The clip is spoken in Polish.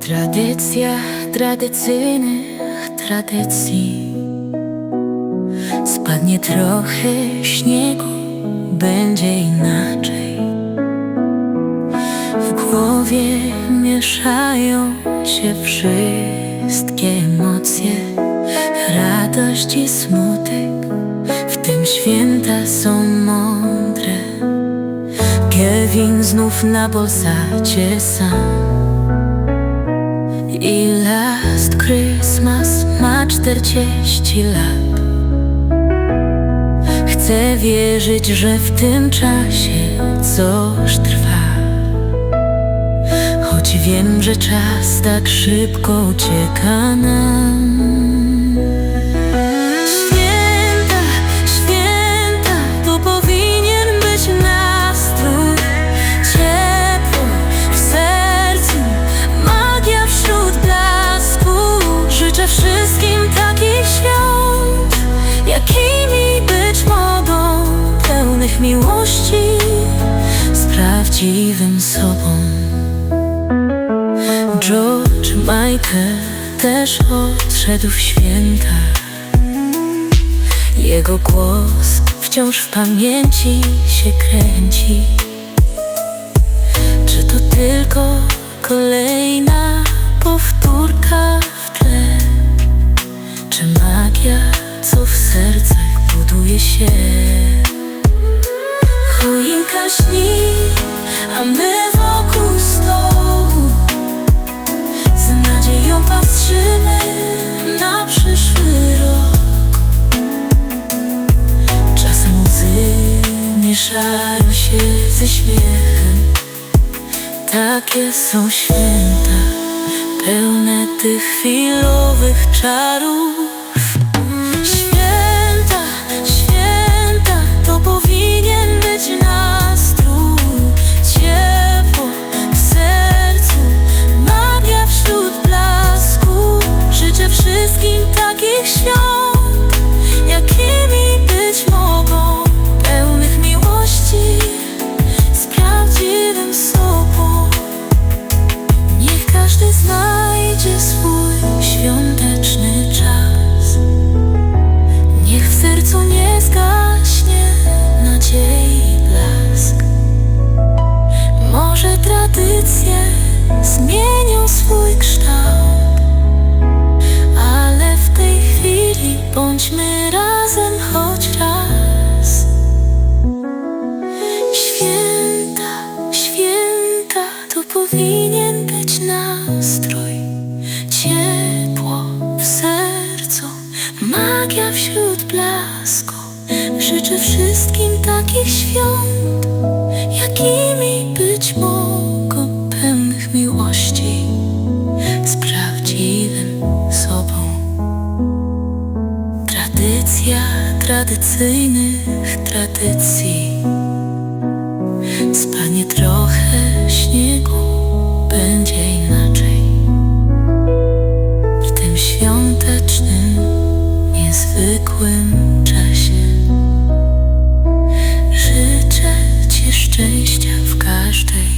Tradycja tradycyjnych tradycji. Spadnie trochę śniegu, będzie inaczej. W głowie mieszają się wszystkie emocje Radość i smutek, w tym święta są mądre. Kevin znów na Polsacie sam. I last Christmas ma czterdzieści lat. Chcę wierzyć, że w tym czasie coś trwa. Choć wiem, że czas tak szybko ucieka nam prawdziwym sobą. George Michael też odszedł w święta Jego głos wciąż w pamięci się kręci. Czy to tylko kolejna powtórka w tle? Czy magia, co w sercach buduje się? Choinka śni, a my wokół stołu. Z nadzieją patrzymy na przyszły rok. Czasem łzy mieszają się ze śmiechem. Takie są święta, pełne tych chwilowych czarów zmienią swój kształt. Ale w tej chwili bądźmy razem choć raz. Święta, święta, to powinien być nastrój. Ciepło w sercu, magia wśród blasku. Życzę wszystkim takich świąt, jakimi być mogą kwestia tradycyjnych tradycji. Spanie trochę śniegu, będzie inaczej. W tym świątecznym, niezwykłym czasie życzę Ci szczęścia w każdej.